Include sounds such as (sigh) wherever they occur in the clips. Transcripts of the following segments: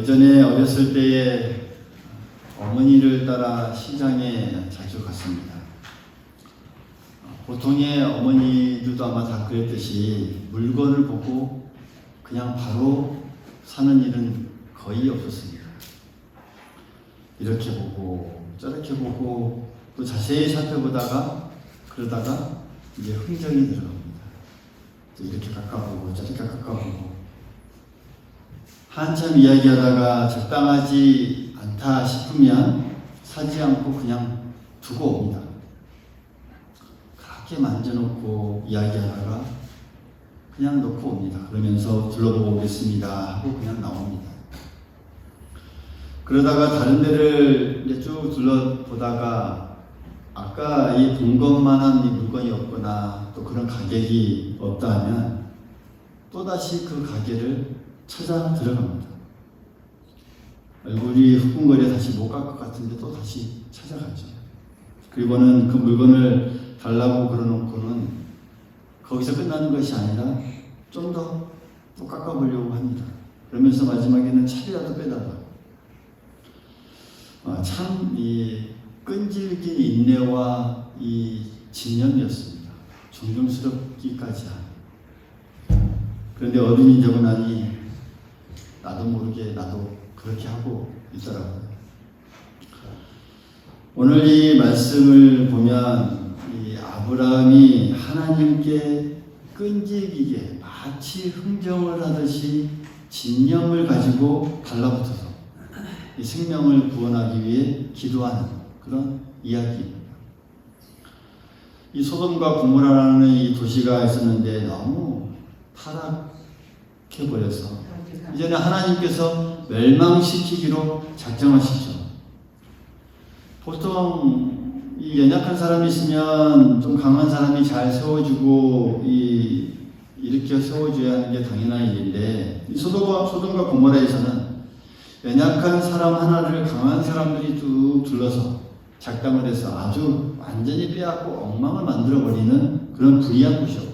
예전에 어렸을 때에 어머니를 따라 시장에 자주 갔습니다. 보통의 어머니들도 아마 다 그랬듯이 물건을 보고 그냥 바로 사는 일은 거의 없었습니다. 이렇게 보고 저렇게 보고 또 자세히 살펴보다가 그러다가 이제 흥정이 들어갑니다. 또 이렇게 가까보고 저렇게 가까보고 한참 이야기하다가 적당하지 않다 싶으면 사지 않고 그냥 두고 옵니다. 그렇게 만져놓고 이야기하다가 그냥 놓고 옵니다. 그러면서 둘러보고 오겠습니다 하고 그냥 나옵니다. 그러다가 다른 데를 이제 쭉 둘러보다가 아까 이 본 것만한 이 물건이 없거나 또 그런 가격이 없다 하면 또다시 그 가게를 찾아 들어갑니다. 얼굴이 후끈거려 다시 못 갈 것 같은데 또 다시 찾아가죠. 그리고는 그 물건을 달라고 그러놓고는 거기서 끝나는 것이 아니라 좀 더 또 깎아보려고 합니다. 그러면서 마지막에는 차이라도 빼달라고. 아, 참이 끈질긴 인내와 이 진념이었습니다. 존경스럽기까지 한. 그런데 어른이 되고 나니 나도 모르게 나도 그렇게 하고 있더라고요. 오늘 이 말씀을 보면 이 아브라함이 하나님께 끈질기게 마치 흥정을 하듯이 진념을 가지고 달라붙어서 이 생명을 구원하기 위해 기도하는 그런 이야기입니다. 이 소돔과 고모라라는 이 도시가 있었는데 너무 타락 해 버려서 이제는 하나님께서 멸망시키기로 작정하시죠. 보통 이 연약한 사람이 있으면 좀 강한 사람이 잘 세워주고 이 일으켜 세워줘야 하는 게 당연한 일인데 이 소돔과 소돔과 고모라에서는 연약한 사람 하나를 강한 사람들이 쭉 둘러서 작당을 해서 아주 완전히 빼앗고 엉망을 만들어 버리는 그런 불의한 곳이었고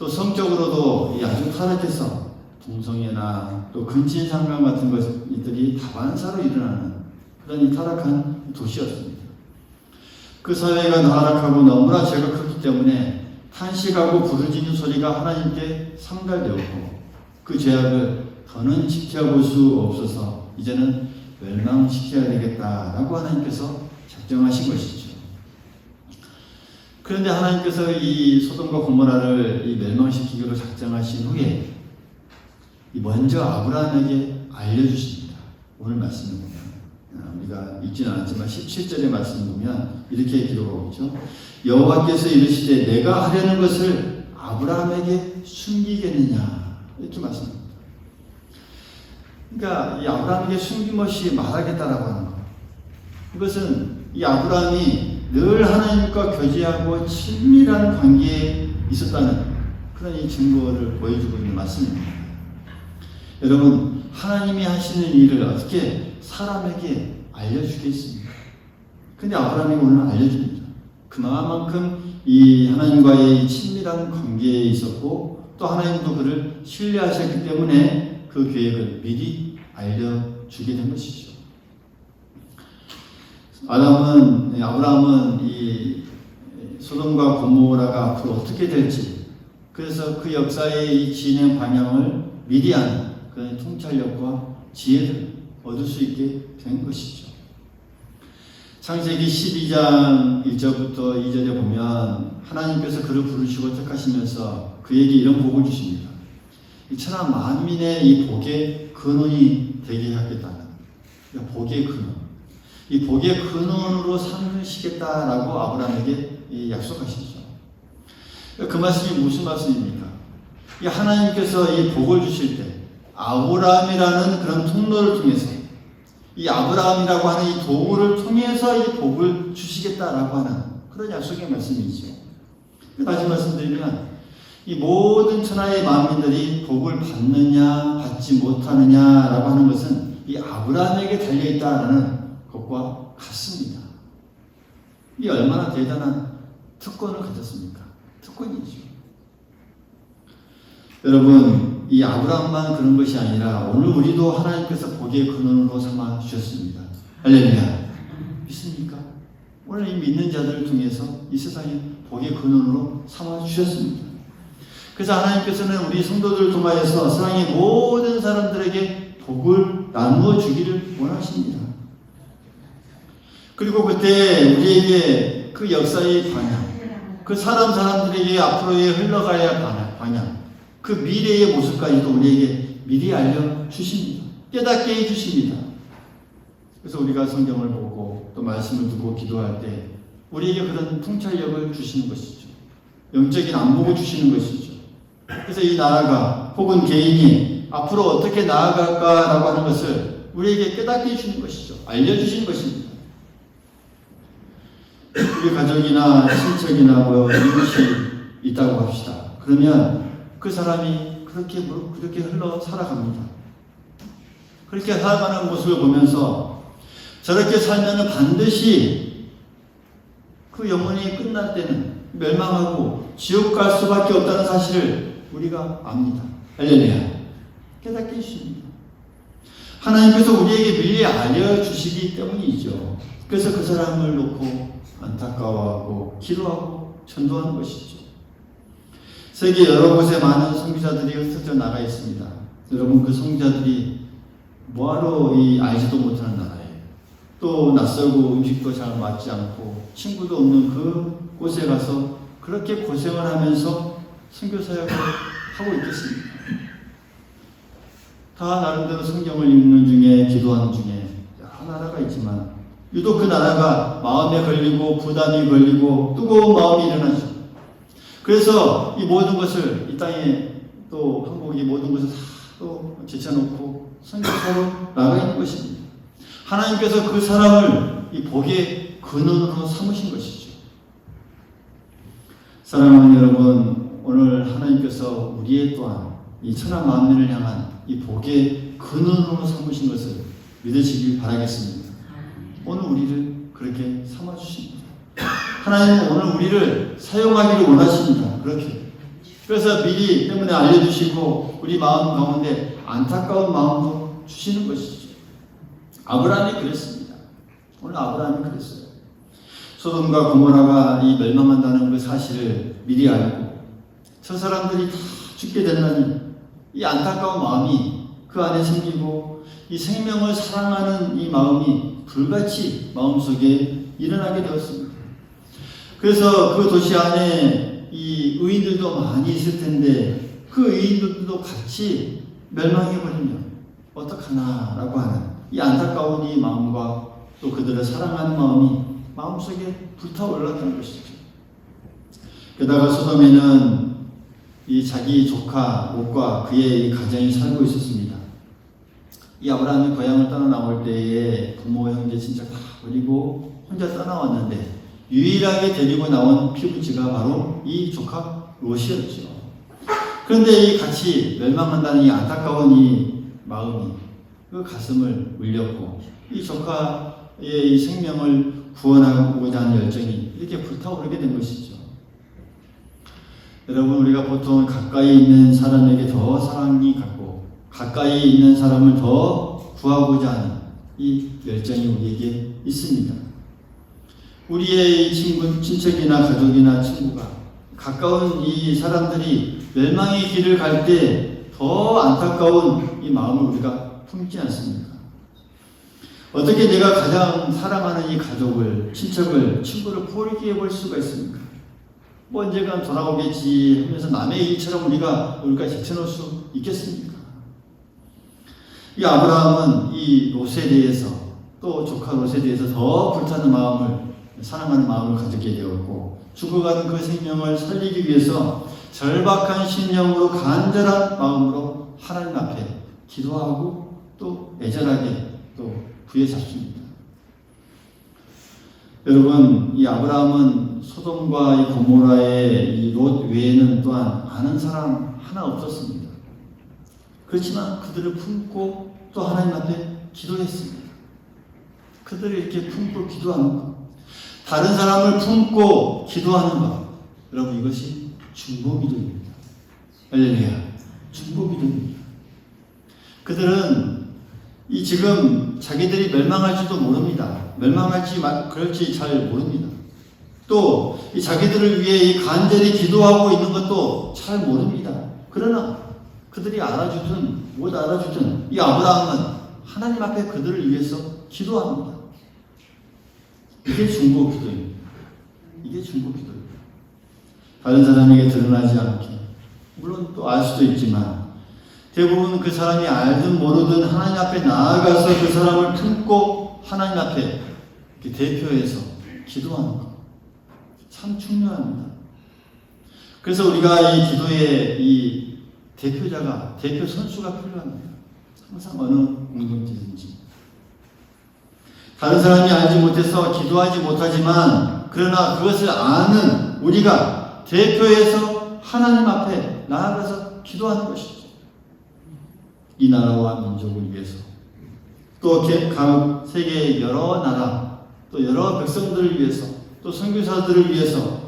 또 성적으로도 이 아주 타락해서 동성애나 또 근친상간 같은 것들이 다반사로 일어나는 그런 이 타락한 도시였습니다. 그 사회가 나락하고 너무나 죄가 크기 때문에 탄식하고 부르짖는 소리가 하나님께 상달되었고 그 죄악을 더는 지켜볼 수 없어서 이제는 멸망시켜야 되겠다라고 하나님께서 작정하신 것이죠. 그런데 하나님께서 이 소돔과 고모라를 이 멸망시키기로 작정하신 후에 먼저 아브라함에게 알려주십니다. 오늘 말씀을 보면 아, 우리가 읽지는 않았지만 17절의 말씀 보면 이렇게 기록하고 있죠. 여호와께서 이르시되 내가 하려는 것을 아브라함에게 숨기겠느냐 이렇게 말씀합니다. 그러니까 이 아브라함에게 숨김없이 말하겠다라고 하는 거. 이것은 이 아브라함이 늘 하나님과 교제하고 친밀한 관계에 있었다는 그런 이 증거를 보여주고 있는 말씀입니다. 여러분, 하나님이 하시는 일을 어떻게 사람에게 알려주겠습니까? 근데 아브라함이 오늘 알려줍니다. 그만큼 이 하나님과의 친밀한 관계에 있었고 또 하나님도 그를 신뢰하셨기 때문에 그 계획을 미리 알려주게 된 것이죠. 아담은 아브라함은 이 소돔과 고모라가 앞으로 어떻게 될지 그래서 그 역사의 이 진행 방향을 미리 아는 그런 통찰력과 지혜를 얻을 수 있게 된 것이죠. 창세기 12장 1절부터 2절에 보면 하나님께서 그를 부르시고 택하시면서 그에게 이런 복을 주십니다. 이 천하 만민의 이 복의 근원이 되게 하겠다는 그러니까 복의 근원. 이 복의 근원으로 삼으시겠다라고 아브라함에게 약속하시죠. 그 말씀이 무슨 말씀입니까? 이 하나님께서 이 복을 주실 때 아브라함이라는 그런 통로를 통해서 이 아브라함이라고 하는 이 도구를 통해서 이 복을 주시겠다라고 하는 그런 약속의 말씀이죠. 다시 말씀드리면 이 모든 천하의 만민들이 복을 받느냐 받지 못하느냐라고 하는 것은 이 아브라함에게 달려 있다라는 것과 같습니다. 이 얼마나 대단한 특권을 가졌습니까? 특권이죠. 여러분 이 아브라함만 그런 것이 아니라 오늘 우리도 하나님께서 복의 근원으로 삼아 주셨습니다. 할렐루야. 믿습니까? 오늘 이 믿는 자들을 통해서 이 세상에 복의 근원으로 삼아 주셨습니다. 그래서 하나님께서는 우리 성도들을 통하여서 세상의 모든 사람들에게 복을 나누어 주기를 원하십니다. 그리고 그때 우리에게 그 역사의 방향, 그 사람 사람들에게 앞으로의 흘러가야 할 방향, 그 미래의 모습까지도 우리에게 미리 알려 주십니다. 깨닫게 해 주십니다. 그래서 우리가 성경을 보고 또 말씀을 두고 기도할 때 우리에게 그런 통찰력을 주시는 것이죠. 영적인 안목을 주시는 것이죠. 그래서 이 나라가 혹은 개인이 앞으로 어떻게 나아갈까라고 하는 것을 우리에게 깨닫게 해주는 것이죠. 알려주시는 것입니다. 우리 가족이나 친척이나 뭐 이웃이 있다고 합시다. 그러면 그 사람이 그렇게 뭐 그렇게 흘러 살아갑니다. 그렇게 살아가는 모습을 보면서 저렇게 살면은 반드시 그 영혼이 끝날 때는 멸망하고 지옥 갈 수밖에 없다는 사실을 우리가 압니다. 할렐루야. 깨닫게 해주십니다. 하나님께서 우리에게 미리 알려주시기 때문이죠. 그래서 그 사람을 놓고 안타까워하고 기도하고 전도하는 것이죠. 세계 여러 곳에 많은 선교자들이 흩어져 나가 있습니다. 여러분 그 선교자들이 뭐하러 이 알지도 못하는 나라에 또 낯설고 음식도 잘 맞지 않고 친구도 없는 그 곳에 가서 그렇게 고생을 하면서 선교 사역을 (laughs) 하고 있겠습니까? 다 나름대로 성경을 읽는 중에 기도하는 중에 여러 나라가 있지만 유독 그 나라가 마음에 걸리고 부담이 걸리고 뜨거운 마음이 일어나죠. 그래서 이 모든 것을 이 땅에 또 한국이 모든 것을 다또 제쳐놓고 선교사로 나가 있는 것입니다. 하나님께서 그 사람을 이 복의 근원으로 삼으신 것이죠. 사랑하는 여러분, 오늘 하나님께서 우리의 또한 이 천하 만민을 향한 이 복의 근원으로 삼으신 것을 믿으시길 바라겠습니다. 오늘 우리를 그렇게 삼아 주십니다. 하나님은 오늘 우리를 사용하기를 원하십니다. 그렇게. 그래서 미리 때문에 알려주시고 우리 마음 가운데 안타까운 마음도 주시는 것이죠. 아브라함이 그랬습니다. 오늘 아브라함이 그랬어요. 소돔과 고모라가 이 멸망한다는 그 사실을 미리 알고 저 사람들이 다 죽게 된다니 이 안타까운 마음이 그 안에 생기고 이 생명을 사랑하는 이 마음이 불같이 마음속에 일어나게 되었습니다. 그래서 그 도시 안에 이 의인들도 많이 있을 텐데 그 의인들도 같이 멸망해버리면 어떡하나라고 하는 이 안타까운 이 마음과 또 그들을 사랑하는 마음이 마음속에 불타올랐다는 것이죠. 게다가 소돔에는 이 자기 조카 롯과 그의 이 가정이 살고 있었습니다. 이 아브라함이 고향을 떠나 나올 때에 부모, 형제, 친척 다 버리고 혼자 떠나왔는데 유일하게 데리고 나온 피부지가 바로 이 조카 롯이었죠. 그런데 이 같이 멸망한다는 이 안타까운 이 마음이 그 가슴을 울렸고 이 조카의 이 생명을 구원하고자 하는 열정이 이렇게 불타오르게 된 것이죠. 여러분 우리가 보통 가까이 있는 사람에게 더 사랑이 갖고 가까이 있는 사람을 더 구하고자 하는 이 열정이 우리에게 있습니다. 우리의 친구, 친척이나 가족이나 친구가 가까운 이 사람들이 멸망의 길을 갈 때 더 안타까운 이 마음을 우리가 품지 않습니까? 어떻게 내가 가장 사랑하는 이 가족을, 친척을, 친구를 포기해 볼 수가 있습니까? 뭐 언젠간 돌아오겠지 하면서 남의 일처럼 우리가 우리가 제쳐놓을 수 있겠습니까? 이 아브라함은 이 롯에 대해서 또 조카 롯에 대해서 더 불타는 마음을 사랑하는 마음을 가졌게 되었고 죽어가는 그 생명을 살리기 위해서 절박한 신령으로 간절한 마음으로 하나님 앞에 기도하고 또 애절하게 또 부여잡습니다. 여러분, 이 아브라함은 소돔과 이 고모라의 이 롯 외에는 또한 아는 사람 하나 없었습니다. 그렇지만 그들을 품고 또 하나님 앞에 기도했습니다. 그들을 이렇게 품고 기도하는 것. 다른 사람을 품고 기도하는 것. 여러분, 이것이 중보기도입니다. 할렐루야. 중보기도입니다. 그들은 이 지금 자기들이 멸망할지도 모릅니다. 멸망할지 마- 그럴지 잘 모릅니다. 또 이 자기들을 위해 이 간절히 기도하고 있는 것도 잘 모릅니다. 그러나 그들이 알아주든 못 알아주든 이 아브라함은 하나님 앞에 그들을 위해서 기도합니다. 이게 중보 기도입니다. 이게 중보 기도입니다. 다른 사람에게 드러나지 않게 물론 또 알 수도 있지만 대부분 그 사람이 알든 모르든 하나님 앞에 나아가서 그 사람을 품고 하나님 앞에 대표해서 기도하는 것. 참 중요합니다. 그래서 우리가 이 기도의 이 대표자가, 대표 선수가 필요합니다. 항상 어느 공동체든지. 다른 사람이 알지 못해서 기도하지 못하지만, 그러나 그것을 아는 우리가 대표해서 하나님 앞에 나아가서 기도하는 것이죠. 이 나라와 민족을 위해서. 또 개- 각 세계의 여러 나라, 또 여러 백성들을 위해서, 또 선교사들을 위해서,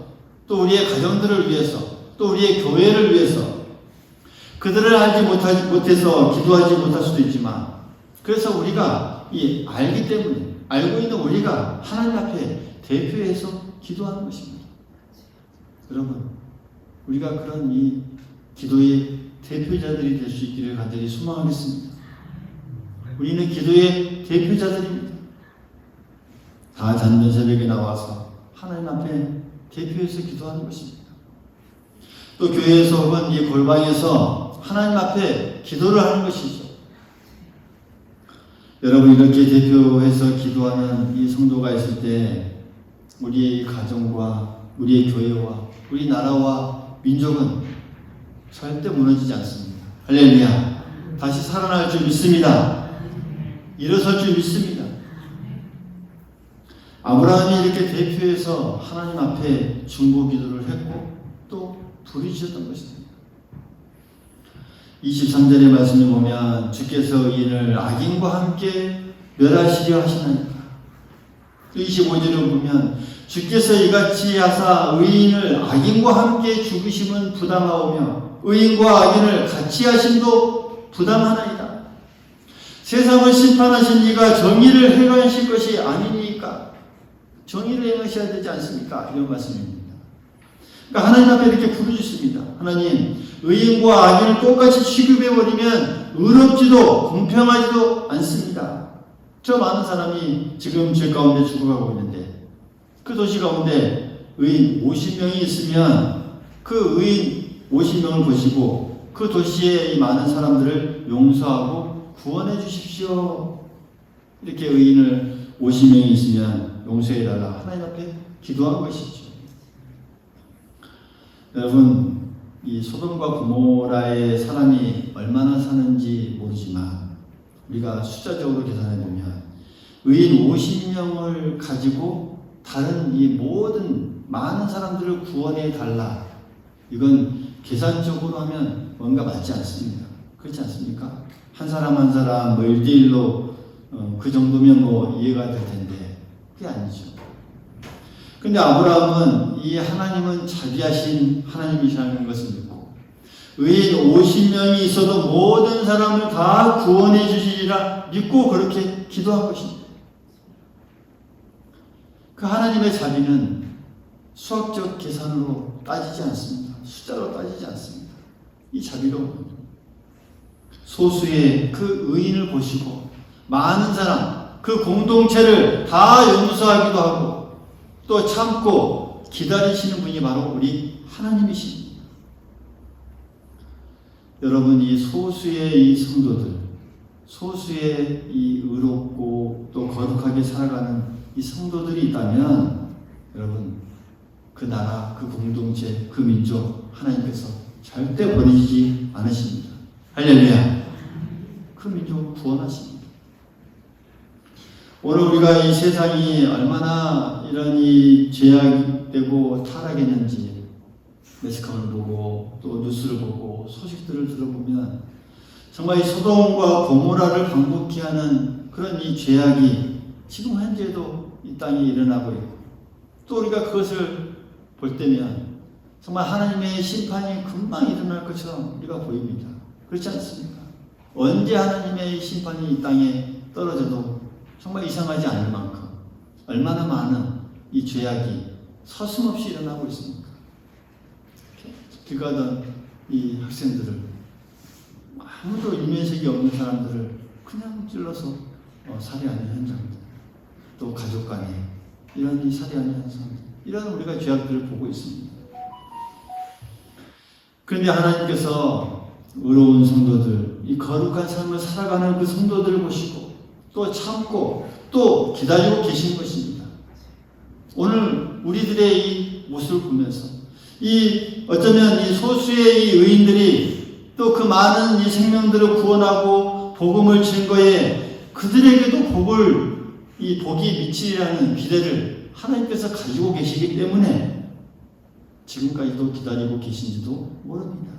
또 우리의 가정들을 위해서, 또 우리의 교회를 위해서, 그들을 알지 못하지 못해서 기도하지 못할 수도 있지만, 그래서 우리가 이 알기 때문에 알고 있는 우리가 하나님 앞에 대표해서 기도하는 것입니다. 여러분, 우리가 그런 이 기도의 대표자들이 될 수 있기를 간절히 소망하겠습니다. 우리는 기도의 대표자들입니다. 다 잠든 새벽에 나와서 하나님 앞에 대표해서 기도하는 것입니다. 또 교회에서 혹은 이 골방에서 하나님 앞에 기도를 하는 것이죠. 여러분 이렇게 대표해서 기도하는 이 성도가 있을 때 우리의 가정과 우리의 교회와 우리 나라와 민족은 절대 무너지지 않습니다. 할렐루야. 다시 살아날 줄 믿습니다. 일어설 줄 믿습니다. 아브라함이 이렇게 대표해서 하나님 앞에 중보 기도를 했고 또 부르짖었던 것입니다. 23절의 말씀을 보면 주께서 의인을 악인과 함께 멸하시려 하시나이까. 25절을 보면 주께서 이같이 하사 의인을 악인과 함께 죽으심은 부당하오며 의인과 악인을 같이 하심도 부당하나이다. 세상을 심판하신 이가 정의를 행하실 것이 아니니까 정의를 행하셔야 되지 않습니까? 이런 말씀입니다. 그러니까 하나님 앞에 이렇게 부르짖습니다. 하나님, 의인과 악인을 똑같이 취급해버리면 의롭지도 공평하지도 않습니다. 저 많은 사람이 지금 제 가운데 죽어가고 있는데 그 도시 가운데 의인 50명이 있으면 그 의인 50명을 보시고 그 도시의 이 많은 사람들을 용서하고 구원해 주십시오. 이렇게 의인을 50명이 있으면 용서해달라. 하나님 앞에 기도한 것이죠. 여러분, 이 소돔과 고모라의 사람이 얼마나 사는지 모르지만 우리가 숫자적으로 계산해 보면 의인 50명을 가지고 다른 이 모든 많은 사람들을 구원해 달라. 이건 계산적으로 하면 뭔가 맞지 않습니다. 그렇지 않습니까? 한 사람 한 사람 뭐 1대1로 어, 그 정도면 뭐 이해가 될 텐데 그게 아니죠. 근데 아브라함은 이 하나님은 자비하신 하나님이시라는 것을 믿고 의인 50명이 있어도 모든 사람을 다 구원해 주시리라 믿고 그렇게 기도한 것입니다. 그 하나님의 자비는 수학적 계산으로 따지지 않습니다. 숫자로 따지지 않습니다. 이 자비로 소수의 그 의인을 보시고 많은 사람 그 공동체를 다 용서하기도 하고 또 참고 기다리시는 분이 바로 우리 하나님이십니다. 여러분 이 소수의 이 성도들, 소수의 이 의롭고 또 거룩하게 살아가는 이 성도들이 있다면 여러분 그 나라, 그 공동체, 그 민족 하나님께서 절대 버리지 않으십니다. 할렐루야. 그 민족 구원하십니다. 오늘 우리가 이 세상이 얼마나 이런 이 죄악 되고 타락했는지 매스컴을 보고 또 뉴스를 보고 소식들을 들어보면 정말 이 소돔과 고모라를 방북케 하는 그런 이 죄악이 지금 현재도 이 땅에 일어나고 있고 또 우리가 그것을 볼 때면 정말 하나님의 심판이 금방 일어날 것처럼 우리가 보입니다. 그렇지 않습니까? 언제 하나님의 심판이 이 땅에 떨어져도 정말 이상하지 않을 만큼 얼마나 많은 이 죄악이 서슴없이 일어나고 있습니까? 길 가던 이 학생들을 아무도 인면색이 없는 사람들을 그냥 찔러서 어, 살해하는 현장들 또 가족 간에 이런 이 살해하는 현상 이런 우리가 죄악들을 보고 있습니다. 그런데 하나님께서 의로운 성도들, 이 거룩한 삶을 살아가는 그 성도들을 보시고 또 참고 또 기다리고 계신 것입니다. 오늘 우리들의 이 모습을 보면서 이 어쩌면 이 소수의 이 의인들이 또 그 많은 이 생명들을 구원하고 복음을 증거해 그들에게도 복을 이 복이 미치리라는 기대를 하나님께서 가지고 계시기 때문에 지금까지도 기다리고 계신지도 모릅니다.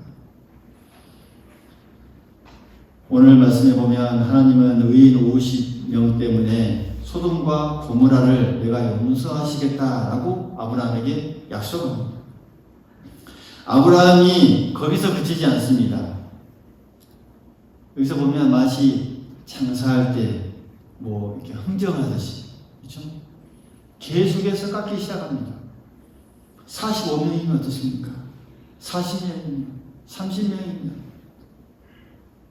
오늘 말씀에 보면 하나님은 의인 50명 때문에 소돔과 고모라를 내가 용서하시겠다라고 아브라함에게 약속합니다. 아브라함이 거기서 그치지 않습니다. 여기서 보면 마치 장사할 때 뭐 이렇게 흥정하듯이 그렇죠? 계속해서 깎기 시작합니다. 45명이면 어떻습니까? 40명이면 30명이면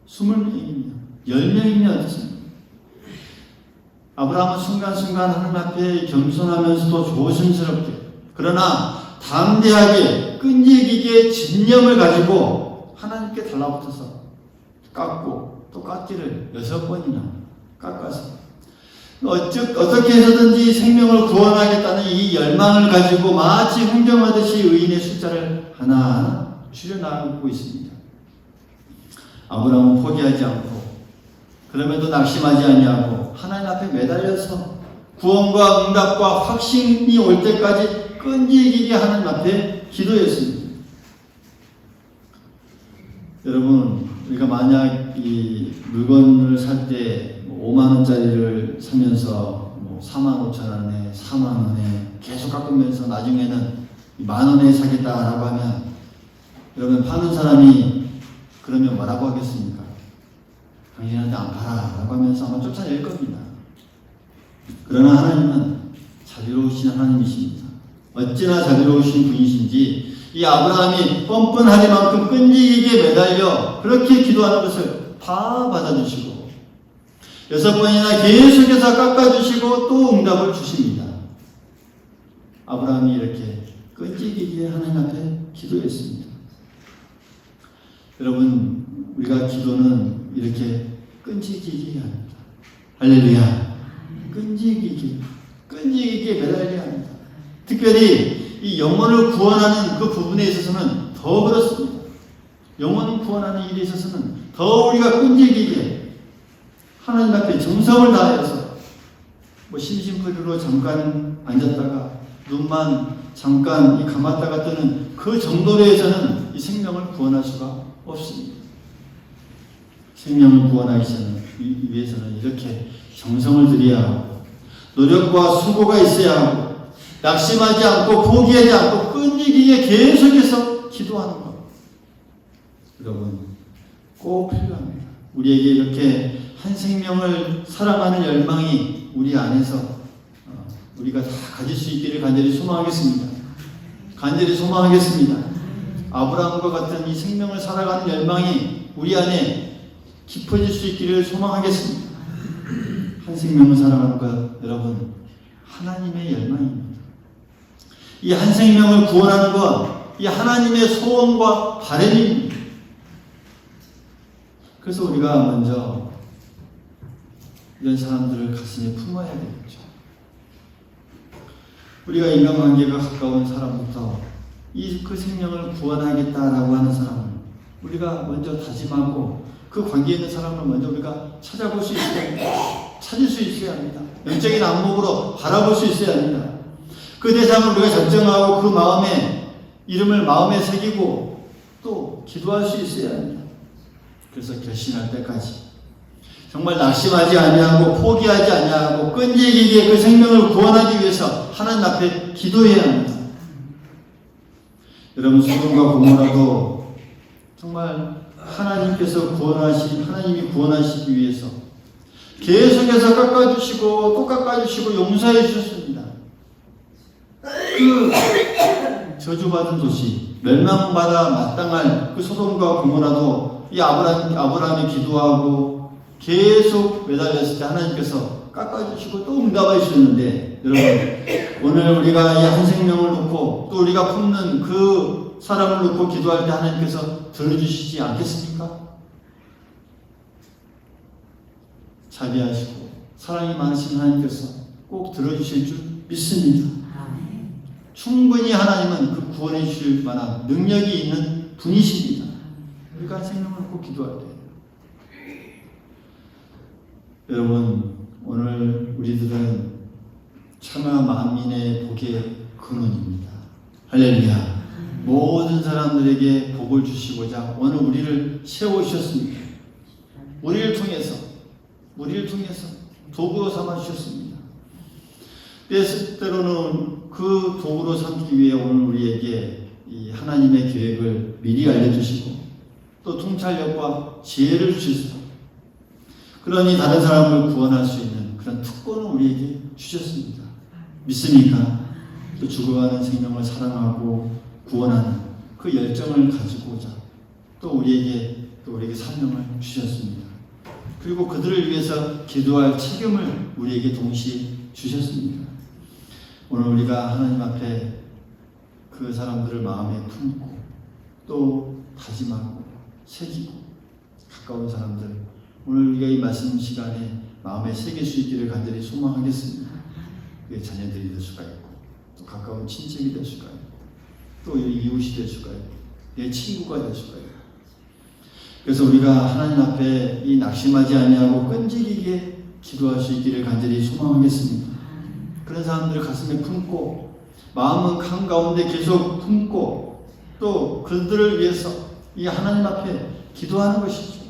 20명이면 10명이면 어떻습니까? 아브라함은 순간순간 하나님 앞에 겸손하면서도 조심스럽게 그러나 담대하게 끈질기게 진념을 가지고 하나님께 달라붙어서 깎고 또 깎기를 여섯 번이나 깎아서 어쩌, 어떻게 해서든지 생명을 구원하겠다는 이 열망을 가지고 마치 흥정하듯이 의인의 숫자를 하나하나 줄여나가고 있습니다. 아브라함은 포기하지 않고 그럼에도 낙심하지 아니하고 하나님 앞에 매달려서 구원과 응답과 확신이 올 때까지 끈질기게 하나님 앞에 기도했습니다. 여러분 우리가 만약 이 물건을 살 때 5만 원짜리를 사면서 뭐 4만 5천 원에 4만 원에 계속 깎으면서 나중에는 만 원에 사겠다라고 하면 여러분 파는 사람이 그러면 뭐라고 하겠습니까? 당신한테 안 팔아 라고 하면서 아마 쫓아낼 겁니다. 그러나 하나님은 자비로우신 하나님이십니다. 어찌나 자비로우신 분이신지 이 아브라함이 뻔뻔하리만큼 끈질기게 매달려 그렇게 기도하는 것을 다 받아주시고 여섯 번이나 계속해서 깎아주시고 또 응답을 주십니다. 아브라함이 이렇게 끈질기게 하나님 앞에 기도했습니다. 여러분 우리가 기도는 이렇게 끈질기게 합니다. 할렐루야. 끈질기게 끈질기게 매달려야 합니다. 특별히 이 영혼을 구원하는 그 부분에 있어서는 더 그렇습니다. 영혼을 구원하는 일에 있어서는 더 우리가 끈질기게 하나님 앞에 정성을 다해서 뭐 심심풀이로 잠깐 앉았다가 눈만 잠깐 이 감았다가 뜨는 그 정도로 해서는 이 생명을 구원할 수가 없습니다. 생명을 구원하기 위해서는 이렇게 정성을 들여야 하고 노력과 수고가 있어야 하고 낙심하지 않고 포기하지 않고 끈질기게 계속해서 기도하는 것. 여러분 꼭 필요합니다. 우리에게 이렇게 한 생명을 사랑하는 열망이 우리 안에서 어, 우리가 다 가질 수 있기를 간절히 소망하겠습니다. 간절히 소망하겠습니다. 아브라함과 같은 이 생명을 살아가는 열망이 우리 안에 깊어질 수 있기를 소망하겠습니다. 한 생명을 것 여러분 하나님의 열망입니다. 이 한 생명을 구원하는 것, 이 하나님의 소원과 바램입니다. 그래서 우리가 먼저 이런 사람들을 가슴에 품어야 되겠죠. 우리가 인간관계가 가까운 사람부터 이 그 생명을 구원하겠다라고 하는 사람을 우리가 먼저 다짐하고 그 관계에 있는 사람을 먼저 우리가 찾아볼 수 있어야 합니다. 찾을 수 있어야 합니다. 영적인 안목으로 바라볼 수 있어야 합니다. 그 대상을 우리가 작정하고 그 마음에 이름을 마음에 새기고 또 기도할 수 있어야 합니다. 그래서 결심할 때까지 정말 낙심하지 아니하고 포기하지 아니하고 끈질기게 그 생명을 구원하기 위해서 하나님 앞에 기도해야 합니다. 여러분 소돔과 고모라도 정말 하나님께서 구원하시 하나님이 구원하시기 위해서 계속해서 깎아주시고 또 깎아주시고 용서해 주셨습니다. 그 저주받은 도시 멸망받아 마땅할 그 소돔과 고모라도 이 아브라함 아브라함이 기도하고 계속 매달렸을 때 하나님께서 깎아주시고 또 응답해 주셨는데 여러분 오늘 우리가 이 한 생명을 놓고 또 우리가 품는 그 사람을 놓고 기도할 때 하나님께서 들어주시지 않겠습니까? 자비하시고 사랑이 많으신 하나님께서 꼭 들어주실 줄 믿습니다. 충분히 하나님은 그 구원해 주실 만한 능력이 있는 분이십니다. 우리가 한 생명을 놓고 기도할 때 여러분 오늘 우리들은 참아 만민의 복의 근원입니다. 할렐루야. 모든 사람들에게 복을 주시고자 오늘 우리를 세우셨습니다. 우리를 통해서 우리를 통해서 도구로 삼아 주셨습니다. 때로는 그 도구로 삼기 위해 오늘 우리에게 이 하나님의 계획을 미리 알려주시고 또 통찰력과 지혜를 주셔서 그러니 다른 사람을 구원할 수 있는 그런 특권을 우리에게 주셨습니다. 믿습니까? 또 죽어가는 생명을 사랑하고 구원하는 그 열정을 가지고자 또 우리에게 또 우리에게 사명을 주셨습니다. 그리고 그들을 위해서 기도할 책임을 우리에게 동시에 주셨습니다. 오늘 우리가 하나님 앞에 그 사람들을 마음에 품고 또 다짐하고 새기고 가까운 사람들 오늘 우리가 이 말씀 시간에 마음에 새길 수 있기를 간절히 소망하겠습니다. 그게 자녀들이 될 수가 있고 또 가까운 친척이 될 수가 있고 또 이웃이 있고 내 친구가 있고 그래서 우리가 하나님 앞에 이 낙심하지 아니하고 끈질기게 기도할 수 있기를 간절히 소망하겠습니다. 그런 사람들을 가슴에 품고 마음은 한가운데 계속 품고 또 그들을 위해서 이 하나님 앞에 기도하는 것이죠.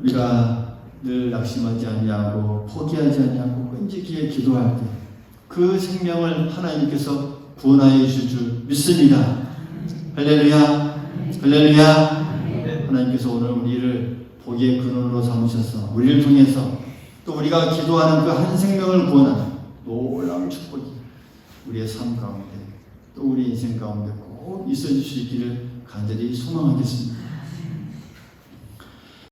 우리가 늘 낙심하지 아니하고 포기하지 아니하고 끈질기게 기도할 때 그 생명을 하나님께서 구원하여 주실 줄 믿습니다. 할렐루야, 할렐루야. 하나님께서 오늘 우리를 복의 근원으로 삼으셔서 우리를 통해서 또 우리가 기도하는 그 한 생명을 구원하는 놀라운 축복이 우리의 삶 가운데 또 우리 인생 가운데 꼭 있어 주시기를 간절히 소망하겠습니다.